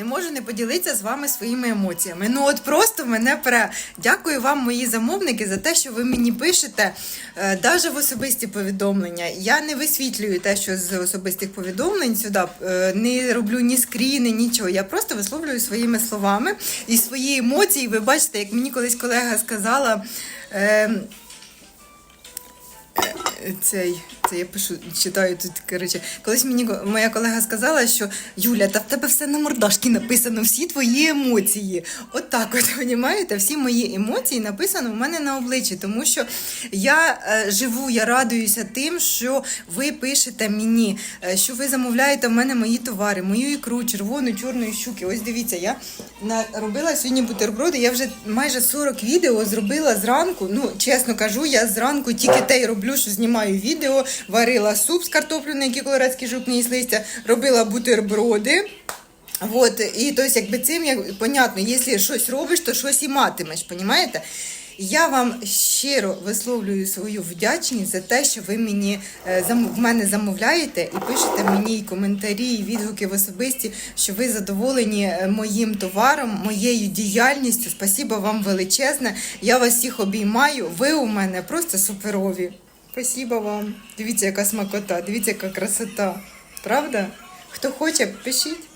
Не можу не поділитися з вами своїми емоціями. Ну от просто мене пре. Дякую вам, мої замовники, за те, що ви мені пишете навіть в особисті повідомлення. Я не висвітлюю те, що з особистих повідомлень сюди е, не роблю ні скріни, нічого. Я просто висловлюю своїми словами і свої емоції. Ви бачите, як мені колись колега сказала. Е, цей, це я пишу, читаю тут, коротше. Колись мені моя колега сказала, що Юля, та в тебе все на мордашки написано, всі твої емоції. От так от, розумієте, всі мої емоції написано в мене на обличчі, тому що я е, живу, я радуюся тим, що ви пишете мені, е, що ви замовляєте в мене мої товари, мою ікру, червону, чорну щуки. Ось дивіться, я робила сьогодні бутерброди, я вже майже 40 відео зробила зранку. Ну, чесно кажу, я зранку тільки те й роблю, що знімаю відео, варила суп з картоплею, на який колорадський жук не їсть листя, робила бутерброди. Вот, і тобто, якби цим як понятно, якщо щось робиш, то щось і матимеш, понімаєте? Я вам щиро висловлюю свою вдячність за те, що ви мені е, в мене замовляєте і пишете мені коментарі, і відгуки в особисті, що ви задоволені е, моїм товаром, моєю діяльністю. Спасибо вам величезне. Я вас всіх обіймаю. Ви у мене просто суперові. Спасибо вам. Дивіться, яка смакота, дивіться, яка красота. Правда? Хто хоче, пишіть.